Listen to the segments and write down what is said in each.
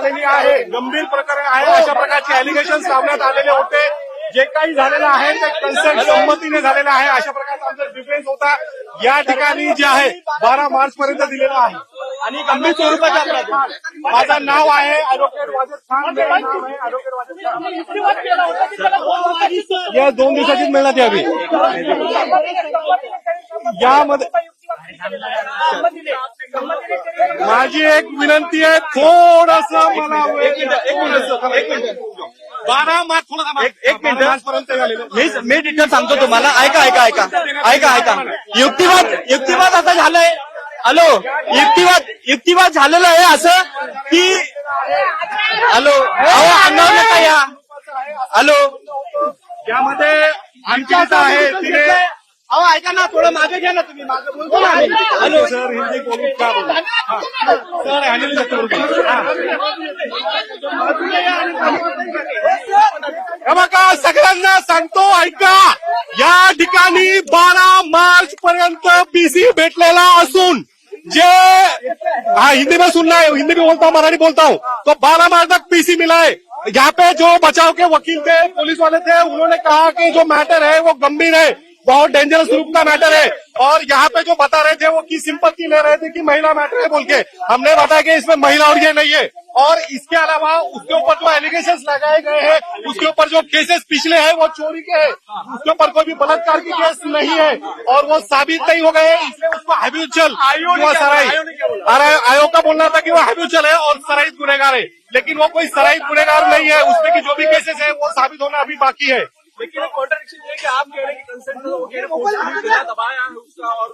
आलेली आहे. गंभीर प्रकरण आहे. अशा प्रकारचे अलिगेशन लावण्यात आलेले होते. जे काही झालेलं आहे ते कन्सर्ट संमतीने झालेलं आहे. अशा प्रकारचा आमचा डिफेन्स होता. या ठिकाणी जे आहे बारा मार्च पर्यंत दिलेलं आहे. आणि गंभीर स्वरूपाचा अपराध. माझं नाव आहे ॲडव्होकेट वाजत खान. खान. या दोन दिवसाचीच मिळण्यात यावी यामध्ये माझी एक विनंती आहे थोडस मला वेळ- एक मिनिट एक मिनिट एक मिनिट. बारा मार्च थोडं. एक- मिनिट. मी मी डिटेल सांगतो तुम्हाला. ऐका ऐका ऐका. ऐका ऐका. युक्तिवाद युक्तिवाद आता झालंय. हॅलो? युक्तिवाद युक्तिवाद झालेलं आहे असं की हॅलो? अहो अंगावर नका या. हॅलो? यामध्ये आमच्या आहे तिने अहो ऐका ना थोडं मागे घ्या ना तुम्ही मागे बोलतो ना आम्ही. हॅलो सर हिंदी बोलू का बोलू? हा. सर अनिल चक्रवर्ती हे. बघा सगळ्यांना सांगतो ऐका. या ठिकाणी बारा मार्च पर्यंत बीसी भेटलेला असून जे हाँ हिंदी में सुनना है हिंदी में बोलता हूँ मराठी बोलता हूँ तो बारह मार्च तक पीसी मिला है यहाँ पे जो बचाव के वकील थे पुलिस वाले थे उन्होंने कहा कि जो मैटर है वो गंभीर है. बहुत डेंजरस रूप का मैटर है। और यहाँ पे जो बता रहे थे वो की सिंपत्ति ले रहे थे कि महिला मैटर है बोल के। हमने बताया कि इसमें महिला और ये नहीं है। और इसके अलावा उसके ऊपर जो एलिगेशन लगाए गए हैं उसके ऊपर जो केसेस पिछले हैं वो चोरी के हैं। उसके ऊपर कोई भी बलात्कार की केस नहीं है। और वो साबित नहीं हो गए इसलिए उसको हैब्यूचल सराई अरे आयोग का बोलना था कि वो हैब्यूचल है और सराइत गुनेगार है। लेकिन वो कोई सराइत गुनेगार नहीं है। उसमें की जो भी केसेस है वो साबित होना अभी बाकी है। लेकिन एक ये कि आप कह रहे हैं कंसेंट वो कह रहे हैं पुलिस ने बिना दबाया है उसका और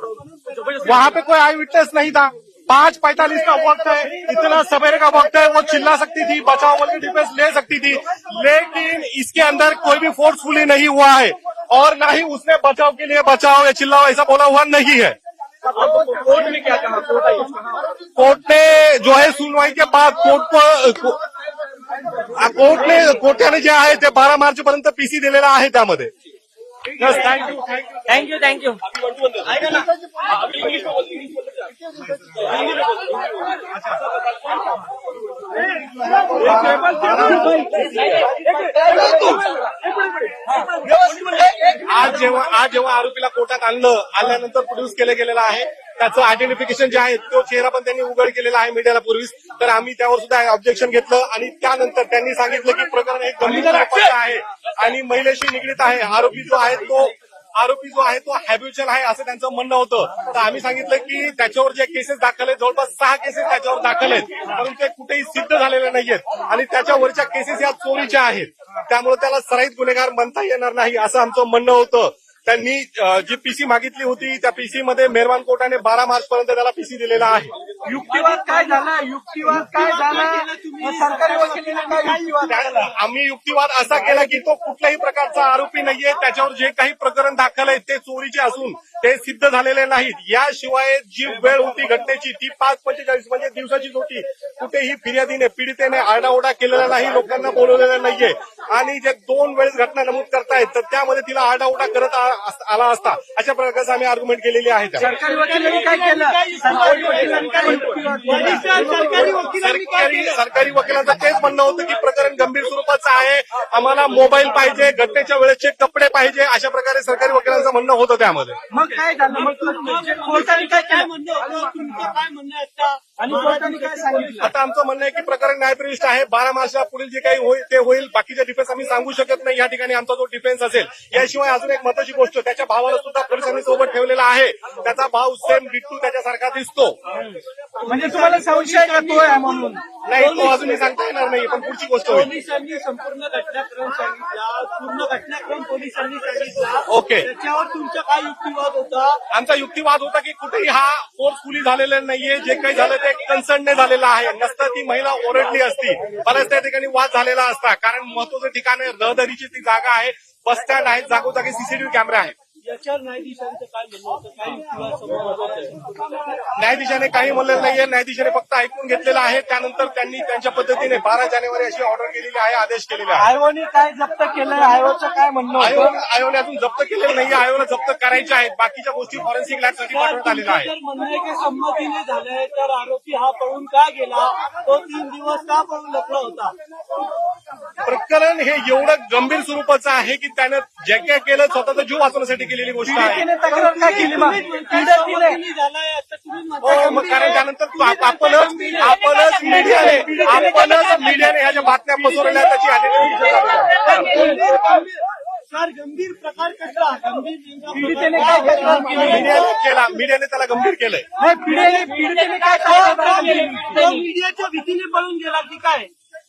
ज़बरदस्ती पे कोई आई विटनेस नहीं था। पाँच पैंतालीस का वक्त है इतना सवेरे का वक्त है वो चिल्ला सकती थी बचाव वाली डिफेंस ले सकती थी। लेकिन इसके अंदर कोई भी फोर्सफुली नहीं हुआ है। और ना ही उसने बचाव के लिए बचाओ या चिल्लाओ ऐसा बोला हुआ नहीं है। कोर्ट में क्या कहा? कोर्ट ने जो है सुनवाई के बाद कोर्ट को को- कोर्टने कोर्टाने जे आहे ते बारा मार्च पर्यंत पीसी दिलेला आहे त्यामध्ये. थँक्यू थँक्यू बोलते आज जेव्हा आज जेव्हा आरोपीला कोर्टात आणलं आल्यानंतर प्रोड्यूस केलं गेलेलं आहे. त्याचं आयडेंटिफिकेशन जे आहे तो चेहरा पण त्यांनी उघड केलेला आहे मीडियाला पूर्वीच. तर आम्ही त्यावर सुद्धा ऑब्जेक्शन घेतलं आणि त्यानंतर त्यांनी सांगितलं की प्रकरण हे गंभीर आहे आणि महिलेशी निगडीत आहे. आरोपी जो आहे तो आरोपी जो आहे तो हॅब्युचल आहे असं त्यांचं म्हणणं होतं. तर आम्ही सांगितलं की त्याच्यावर जे केसेस दाखल आहेत जवळपास सहा केसेस त्याच्यावर दाखल आहेत. परंतु ते कुठेही सिद्ध झालेले नाहीयेत. आणि त्याच्यावरच्या केसेस या चोरीच्या आहेत. त्यामुळे त्याला सराईत गुन्हेगार म्हणता येणार नाही असं आमचं म्हणणं होतं. त्यांनी जी पीसी मागितली होती त्या पीसी मध्ये मेहरबान कोर्टाने बारा मार्च पर्यंत त्याला पीसी दिलेला आहे. युक्तिवाद काय झाला? युक्तिवाद काय झाला? सरकारी वकिलीने काय युक्तिवाद आम्ही युक्तिवाद असा केला की तो कुठल्याही प्रकारचा आरोपी नाहीये. त्याच्यावर जे काही प्रकरण दाखल आहे ते चोरीचे असून ते सिद्ध झालेले नाहीत. याशिवाय जी वेळ होती घटनेची ती पाच पंचेचाळीस म्हणजे दिवसाचीच होती. कुठेही फिर्यादीने पीडितेने आरडाओरडा केलेला नाही लोकांना बोलवलेलं नाहीये. आणि जे दोन वेळेस घटना नमूद करतायत तर त्यामध्ये तिला आरडाओरडा करत आला असता. अशा प्रकारचं आम्ही आर्ग्युमेंट केलेली आहे सरकारी वकिलांनी काय केलं? वकिलांचं तेच म्हणणं होतं की प्रकरण गंभीर स्वरूपाचं आहे. आम्हाला मोबाईल पाहिजे घटनेच्या वेळेचे कपडे पाहिजे अशा प्रकारे सरकारी वकिलांचं म्हणणं होतं त्यामध्ये. मग काय झालं? मग कोर्टाने काय तुमचं काय म्हणणं असतं आणि कोर्टाने काय सांगितलं? आता आमचं म्हणणं आहे की प्रकरण न्यायप्रविष्ट आहे बारा मार्चला पुढील जे काही होईल ते होईल बाकीचे डिफेन्स आम्ही सांगू शकत नाही. या ठिकाणी आमचा जो डिफेन्स असेल याशिवाय अजून एक महत्वाची गोष्ट त्याच्या भावाला सुद्धा पोलिसांनी सोबत ठेवलेला आहे. त्याचा भाव सेम डिट्टू त्याच्यासारखा दिसतो. म्हणजे तुम्हाला संशय म्हणून? नाही तो अजूनही सांगता येणार नाही पण पुढची गोष्ट होईल. पोलिसांनी संपूर्ण घटनाक्रम सांगितला पूर्ण घटनाक्रम पोलिसांनी सांगितला. ओके. त्याच्यावर तुमचा काय युक्तिवाद होता? आमचा युक्तिवाद होता की कुठेही हा फोर्सफुली झालेला नाहीये जे काही झालं ते कन्सर्नने झालेला आहे. नसतं ती महिला ओरडली असती. बऱ्याच त्या ठिकाणी वाद झालेला असता. कारण महत्वाचं ठिकाण आहे रहदारीची ती जागा आहे. बस स्टँड आहे जागोजागी सीसीटीव्ही कॅमेरा आहे याच्यावर न्यायाधीशांचं काय म्हणणं होतं? काय युक्तिवाद समोर होते न्यायाधीशाने काही म्हणलेलं नाहीये. न्यायाधीशाने फक्त ऐकून घेतलेलं आहे. त्यानंतर त्यांनी त्यांच्या पद्धतीने बारा जानेवारी अशी ऑर्डर केलेली आहे आदेश केलेले आहे. आयोगाने काय जप्त केलंय? आयोगाचं काय म्हणणं आयोग होतं? आयोगाने अजून जप्त केलेलं नाही आयोगाला जप्त करायचे आहेत. बाकीच्या गोष्टी फॉरेन्सिक लॅबसाठी पाठवण्यात आलेल्या आहे जर म्हणणं आहे की संमतीने झालंय तर आरोपी हा पळून का गेला? तो तीन दिवस का पळून लपला होता? प्रकरण हे एवढं गंभीर स्वरूपाचं आहे की त्यानं जे काय केलं स्वतःचा जीव वाचवण्यासाठी केलेली गोष्ट आहे. पीडितेने तक्रार का केली मग? पीडितेने. झालाय असं तुम्ही म्हणता. हो कारण त्यानंतर आपणच आपणच मीडियाने आपणच मीडियाने ह्या ज्या बातम्या पसरवल्या त्याची सर गंभीर प्रकार पीडितेने काय मीडियाने केला मीडियाने त्याला गंभीर केलंय. पीडितेने काय तक्रार केली? तो मीडियाच्या भीतीने पळून गेला की काय?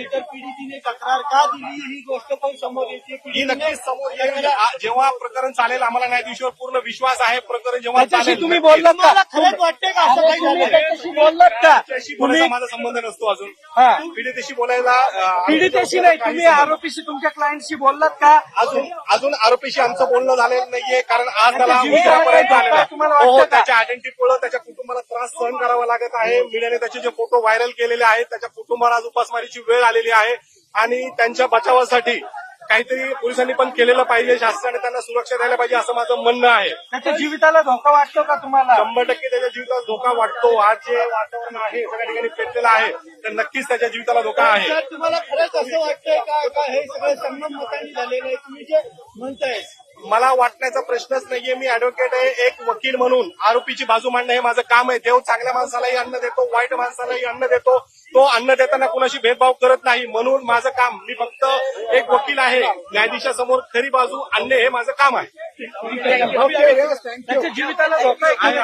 मताने झालंय तर पीडितीने तक्रार का दिली? ही गोष्ट पण समोर येते. ही नक्कीच समोर येईल. आ- जेव्हा प्रकरण चालेल आम्हाला न्यायाधीशावर पूर्ण विश्वास आहे प्रकरण जेव्हा त्याच्याशी चालेल. तुम्ही नक्कीच. बोललात का? तुम्हाला खरंच वाटतंय का असं काही झालं त्याच्याशी बोललात का? त्याच्याशी बोलायचा माझा संबंध नसतो अजून. हा. पीडितेशी बोलायला अं, पीडितेशी नाही तुम्ही आरोपीशी तुमच्या क्लायंटशी बोललात का? अजून अजून आरोपीशी आमचं बोलणं झालेलं नाहीये कारण आज त्याला जीवित उशिरापर्यंत आहे. तुम्हाला. वाटतं हो का? त्याच्या आयडेंटिटीमुळे त्याच्या कुटुंबाला त्रास सहन करावा लागत आहे. मीडियाने त्याचे जे फोटो व्हायरल केलेले आहेत त्याच्या कुटुंबाला आज उपासमारीची वेळ आलेली आहे आणि त्यांच्या बचावासाठी काहीतरी पोलिसांनी पण केलेलं पाहिजे शासनाने त्यांना सुरक्षा द्यायला पाहिजे असं माझं म्हणणं आहे. त्याच्या जीविताला धोका वाटतो का तुम्हाला? शंभर टक्के त्याच्या जीविताला धोका वाटतो. आज जे वातावरण आहे सगळ्या ठिकाणी पेटलेलं आहे तर नक्कीच त्याच्या जीविताला धोका आहे. तर तुम्हाला खरंच असं वाटतंय का? का हे सगळं संगम मतांनी झालेलं आहे? तुम्ही जे म्हणताय. मला वाटण्याचा प्रश्नच नाहीये. मी ऍडव्होकेट आहे एक वकील म्हणून आरोपीची बाजू मांडणं हे माझं काम आहे. देव चांगल्या माणसालाही अन्न देतो वाईट माणसालाही अन्न देतो. तो अन्न देताना कुणाशी भेदभाव करत नाही. म्हणून माझं काम मी फक्त एक वकील आहे. न्यायाधीशासमोर खरी बाजू आणणे हे माझं काम आहे. जीविताला धोका आहे.